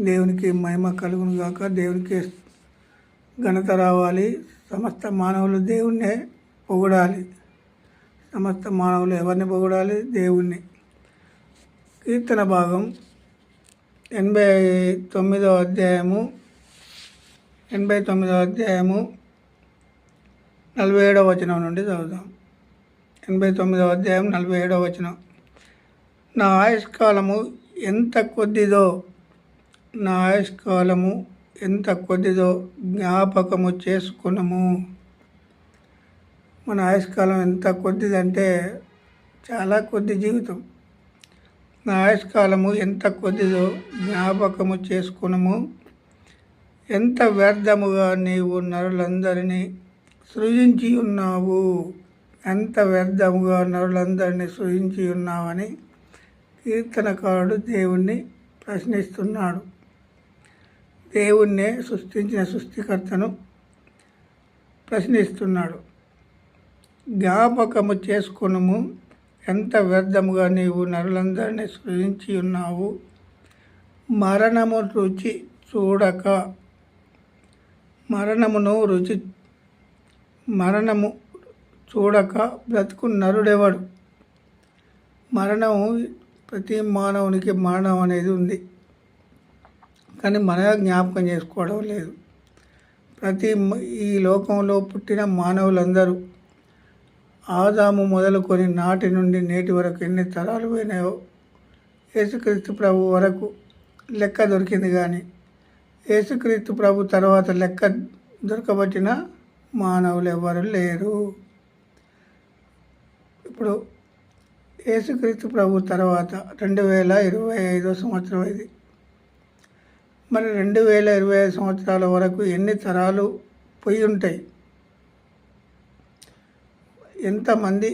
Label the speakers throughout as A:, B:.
A: దేవునికి మహిమ కలుగును గాక. దేవునికి ఘనత రావాలి. సమస్త మానవులు దేవుణ్ణే పొగడాలి. సమస్త మానవులు ఎవరిని పొగడాలి? దేవుణ్ణి. కీర్తన భాగం ఎనభై తొమ్మిదో అధ్యాయము ఎనభై తొమ్మిదో అధ్యాయము నలభై ఏడవ వచనం నుండి చదువుదాం. ఎనభై తొమ్మిదవ అధ్యాయం నలభై ఏడవ వచనం. నా ఆయుష్కాలము ఎంత కొద్దిదో నా ఆయుష్కాలము ఎంత కొద్దిదో జ్ఞాపకము చేసుకున్నాము మన ఆయుష్కాలం ఎంత కొద్దిదంటే చాలా కొద్ది జీవితం. నా ఆయుష్కాలము ఎంత కొద్దిదో జ్ఞాపకము చేసుకున్నాము ఎంత వ్యర్థముగా నీవు నరులందరినీ సృజించి ఉన్నావు. ఎంత వ్యర్థముగా నరులందరినీ సృజించి ఉన్నావని కీర్తనకారుడు దేవుణ్ణి ప్రశ్నిస్తున్నాడు. దేవుణ్ణే సృష్టించిన సృష్టికర్తను ప్రశ్నిస్తున్నాడు. జ్ఞాపకము చేసుకునము ఎంత వ్యర్థముగా నీవు నరులందరినీ సృజించి ఉన్నావు? మరణము రుచి చూడక మరణమును రుచి మరణము చూడక బ్రతుకు నరుడెవడు? మరణము ప్రతి మానవునికి మరణం అనేది ఉంది. కానీ మన జ్ఞాపకం చేసుకోవడం లేదు. ప్రతి ఈ లోకంలో పుట్టిన మానవులందరూ ఆదాము మొదలుకొని నాటి నుండి నేటి వరకు ఎన్ని తరాలు పోయినాయో యేసుక్రీస్తు ప్రభు వరకు లెక్క దొరికింది కానీ యేసుక్రీస్తు ప్రభు తర్వాత లెక్క దొరకబట్టిన మానవులు ఎవరు లేరు. ఇప్పుడు యేసుక్రీస్తు ప్రభు తర్వాత రెండు వేల ఇరవై ఐదో సంవత్సరం ఇది. మరి రెండు వేల ఇరవై ఐదు సంవత్సరాల వరకు ఎన్ని తరాలు పోయి ఉంటాయి? ఎంతమంది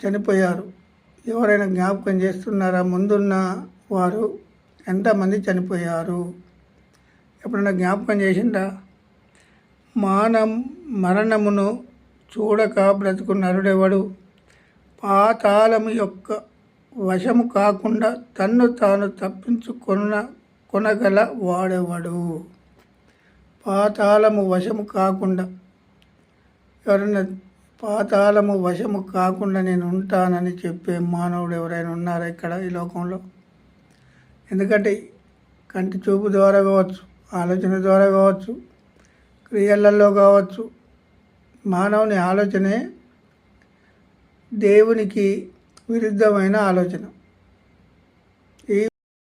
A: చనిపోయారు? ఎవరైనా జ్ఞాపకం చేస్తున్నారా? ముందున్న వారు ఎంతమంది చనిపోయారు? ఎప్పుడైనా జ్ఞాపకం చేసిందా మానం మరణమును చూడక బ్రతుకు నరుడెవడు పాతాళము యొక్క వశము కాకుండా తన్ను తాను తప్పించుకున్న కొనగల వాడెవడు? పాతాళము వశము కాకుండా ఎవరైనా పాతాళము వశము కాకుండా నేను ఉంటానని చెప్పే మానవుడు ఎవరైనా ఉన్నారా ఇక్కడ ఈ లోకంలో? ఎందుకంటే కంటి చూపు ద్వారా కావచ్చు ఆలోచన ద్వారా కావచ్చు క్రియలలో కావచ్చు మానవుని ఆలోచనే దేవునికి విరుద్ధమైన ఆలోచన.